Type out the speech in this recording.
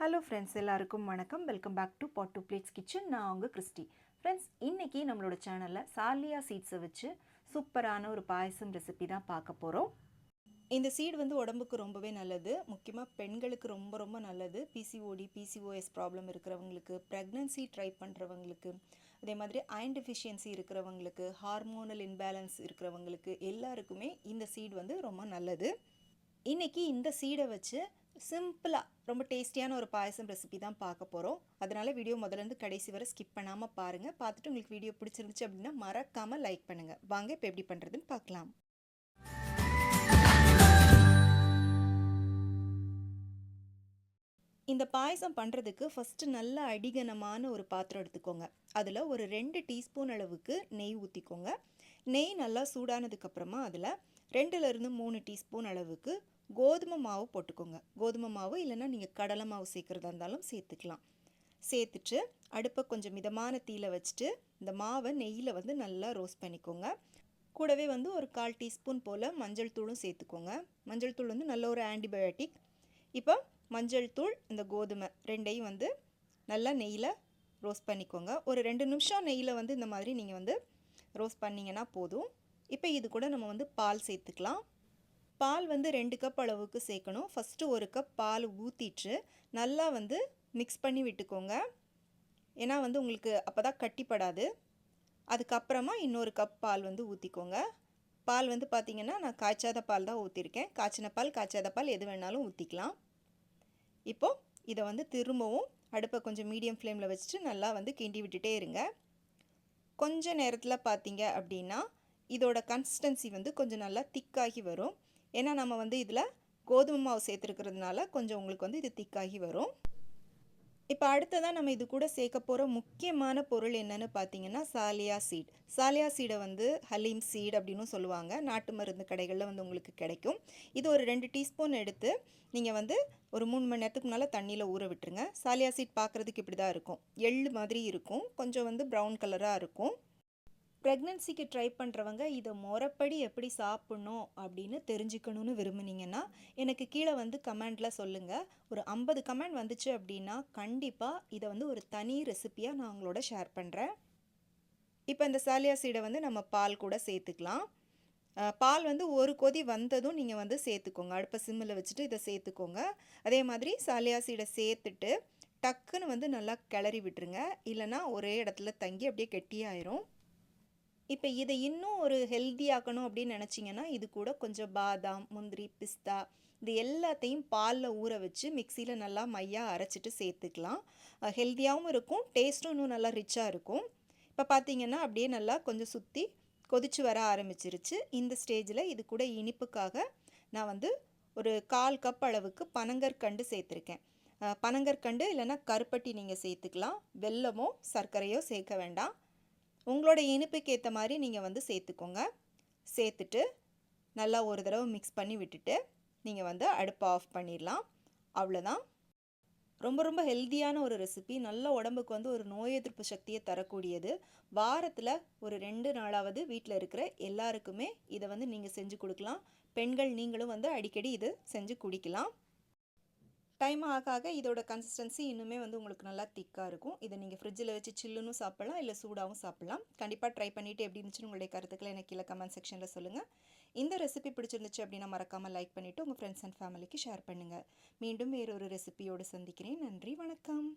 Hello friends எல்லாருக்கும் வணக்கம். Welcome back to pot to plates kitchen நான் உங்கள் கிறிஸ்டி. ஃப்ரெண்ட்ஸ் இன்றைக்கி நம்மளோட சேனலில் சாலியா சீட்ஸை வச்சு சூப்பரான ஒரு பாயசம் ரெசிபி தான் பார்க்க போகிறோம் இந்த சீடு வந்து உடம்புக்கு ரொம்பவே நல்லது. முக்கியமாக பெண்களுக்கு ரொம்ப ரொம்ப நல்லது. பிசிஓடி பிசிஓஎஸ் ப்ராப்ளம் இருக்கிறவங்களுக்கு ப்ரெக்னன்சி ட்ரை பண்ணுறவங்களுக்கு அதே மாதிரி அயன் டெஃபிஷியன்சி இருக்கிறவங்களுக்கு ஹார்மோனல் இன்பேலன்ஸ் இருக்கிறவங்களுக்கு எல்லாருக்குமே இந்த சீடு வந்து ரொம்ப நல்லது. இன்றைக்கி இந்த சீடை வச்சு சிம்பிளாக ரொம்ப டேஸ்டியான ஒரு பாயசம் ரெசிபி தான் பார்க்க போகிறோம் அதனால் வீடியோ முதலேருந்து கடைசி வரை ஸ்கிப் பண்ணாமல் பாருங்கள் பார்த்துட்டு உங்களுக்கு வீடியோ பிடிச்சிருந்துச்சு அப்படின்னா மறக்காமல் லைக் பண்ணுங்கள் வாங்க இப்போ எப்படி பண்ணுறதுன்னு பார்க்கலாம். இந்த பாயசம் பண்ணுறதுக்கு ஃபஸ்ட்டு நல்ல அடிகனமான ஒரு பாத்திரம் எடுத்துக்கோங்க. அதில் ஒரு ரெண்டு டீஸ்பூன் அளவுக்கு நெய் ஊற்றிக்கோங்க நெய் நல்லா சூடானதுக்கப்புறமா அதில் ரெண்டுலேருந்து மூணு டீஸ்பூன் அளவுக்கு கோதுமை மாவு போட்டுக்கோங்க. கோதுமை மாவு இல்லைன்னா நீங்கள் கடலை மாவு சேர்க்குறதா இருந்தாலும் சேர்த்துக்கலாம். சேர்த்துட்டு அடுப்பை கொஞ்சம் மிதமான தீயில் வச்சுட்டு இந்த மாவை நெய்யில் வந்து நல்லா ரோஸ்ட் பண்ணிக்கோங்க. கூடவே வந்து ஒரு கால் டீஸ்பூன் போல் மஞ்சள் தூளும் சேர்த்துக்கோங்க. மஞ்சள் தூள் வந்து நல்ல ஒரு ஆன்டிபயோட்டிக் இப்போ மஞ்சள் தூள் இந்த கோதுமை ரெண்டையும் வந்து நல்லா நெய்யில் ரோஸ்ட் பண்ணிக்கோங்க. ஒரு ரெண்டு நிமிஷம் நெய்யில் வந்து இந்த மாதிரி நீங்கள் வந்து ரோஸ்ட் பண்ணிங்கன்னா போதும். இப்போ இது கூட நம்ம வந்து பால் சேர்த்துக்கலாம். பால் வந்து ரெண்டு கப் அளவுக்கு சேர்க்கணும். ஃபஸ்ட்டு ஒரு கப் பால் ஊற்றிட்டு நல்லா வந்து மிக்ஸ் பண்ணி விட்டுக்கோங்க. ஏன்னா வந்து உங்களுக்கு அப்போ தான் கட்டிப்படாது. அதுக்கப்புறமா இன்னொரு கப் பால் வந்து ஊற்றிக்கோங்க பால் வந்து பார்த்திங்கன்னா நான் காய்ச்சாத பால் தான் ஊற்றிருக்கேன் காய்ச்சின பால் காய்ச்சாத பால் எது வேணாலும் ஊற்றிக்கலாம் இப்போது இதை வந்து திரும்பவும் அடுப்பை கொஞ்சம் மீடியம் ஃப்ளேமில் வச்சுட்டு நல்லா வந்து கிண்டி விட்டுட்டே இருங்க. கொஞ்ச நேரத்தில் பார்த்தீங்க அப்படின்னா இதோட கன்சிஸ்டன்சி வந்து கொஞ்சம் நல்லா திக்காகி வரும். ஏன்னா நம்ம வந்து இதில் கோதுமை மாவு சேர்த்துருக்கிறதுனால கொஞ்சம் உங்களுக்கு வந்து இது திக்காகி வரும். இப்போ அடுத்ததாக நம்ம இது கூட சேர்க்க போகிற முக்கியமான பொருள் என்னன்னு பார்த்தீங்கன்னா சாலியா சீட். சாலியா சீடை வந்து ஹலீம் சீட் அப்படின்னு சொல்லுவாங்க. நாட்டு மருந்து கடைகளில் வந்து உங்களுக்கு கிடைக்கும். இது ஒரு ரெண்டு டீஸ்பூன் எடுத்து நீங்கள் வந்து ஒரு மூணு மணி நேரத்துக்கு முன்னால் தண்ணியில் ஊற விட்டுருங்க. சாலியா சீட் பார்க்குறதுக்கு இப்படி தான் இருக்கும். எள்ளு மாதிரி இருக்கும். கொஞ்சம் வந்து ப்ரௌன் கலராக இருக்கும். ப்ரெக்னென்சிக்கு ட்ரை பண்ணுறவங்க இதை முறப்படி எப்படி சாப்பிட்ணும் அப்படின்னு தெரிஞ்சுக்கணும்னு விரும்புனீங்கன்னா எனக்கு கீழே வந்து கமெண்டில் சொல்லுங்கள் ஒரு ஐம்பது கமெண்ட் வந்துச்சு அப்படின்னா கண்டிப்பாக இதை வந்து ஒரு தனி ரெசிப்பியாக நான் உங்களோட ஷேர் பண்ணுறேன் இப்போ இந்த சாலியா சீடை வந்து நம்ம பால் கூட சேர்த்துக்கலாம். பால் வந்து ஒரு கொதி வந்ததும் நீங்கள் வந்து சேர்த்துக்கோங்க. அடுப்பை சிம்மில் வச்சுட்டு இதை சேர்த்துக்கோங்க. அதே மாதிரி சாலியா சீடை சேர்த்துட்டு டக்குன்னு வந்து நல்லா கிளறி விட்டுருங்க. இல்லைனா ஒரே இடத்துல தங்கி அப்படியே கெட்டியாயிரும். இப்போ இதை இன்னும் ஒரு ஹெல்த்தியாக்கணும் அப்படின்னு நினச்சிங்கன்னா இது கூட கொஞ்சம் பாதாம் முந்திரி பிஸ்தா இது எல்லாத்தையும் பாலில் ஊற வச்சு மிக்சியில் நல்லா மையாக அரைச்சிட்டு சேர்த்துக்கலாம். ஹெல்த்தியாகவும் இருக்கும் டேஸ்ட்டும் இன்னும் நல்லா ரிச்சாக இருக்கும். இப்போ பார்த்தீங்கன்னா அப்படியே நல்லா கொஞ்சம் சுற்றி கொதிச்சு வர ஆரம்பிச்சிருச்சு. இந்த ஸ்டேஜில் இது கூட இனிப்புக்காக நான் வந்து ஒரு கால் கப் அளவுக்கு பனங்கற்கண்டு சேர்த்துருக்கேன். பனங்கற்கண்டு இல்லைன்னா கருப்பட்டி நீங்கள் சேர்த்துக்கலாம். வெல்லமோ சர்க்கரையோ சேர்க்க வேண்டாம். உங்களோட இனிப்புக்கு ஏற்ற மாதிரி நீங்கள் வந்து சேர்த்துக்கோங்க. சேர்த்துட்டு நல்லா ஒரு தடவை மிக்ஸ் பண்ணி விட்டுட்டு நீங்கள் வந்து அடுப்பை ஆஃப் பண்ணிடலாம். அவ்வளோதான் ரொம்ப ரொம்ப ஹெல்த்தியான ஒரு ரெசிபி நல்ல உடம்புக்கு வந்து ஒரு நோய் எதிர்ப்பு சக்தியை தரக்கூடியது. வாரத்தில் ஒரு ரெண்டு நாளாவது வீட்டில் இருக்கிற எல்லாருக்குமே இதை வந்து நீங்கள் செஞ்சு கொடுக்கலாம். பெண்கள் நீங்களும் வந்து அடிக்கடி இது செஞ்சு குடிக்கலாம். டைம் ஆக ஆக இதோட கன்சிஸ்டன்சி இன்னுமே வந்து உங்களுக்கு நல்லா திக்காக இருக்கும். இதை நீங்கள் ஃப்ரிட்ஜில் வச்சு சில்லுன்னு சாப்பிட்லாம் இல்லை சூடாகவும் சாப்பிட்லாம். கண்டிப்பாக ட்ரை பண்ணிவிட்டு எப்படி இருந்துச்சுன்னு உங்களுடைய கருத்துக்களை எனக்கு கீழே கமெண்ட் செக்ஷனில் சொல்லுங்கள் இந்த ரெசிபி பிடிச்சிருந்துச்சு அப்படின்னா மறக்காமல் லைக் பண்ணிவிட்டு உங்கள் ஃப்ரெண்ட்ஸ் அண்ட் ஃபேமிலிக்கு ஷேர் பண்ணுங்கள் மீண்டும் வேறொரு ரெசிபியோடு சந்திக்கிறேன். நன்றி வணக்கம்.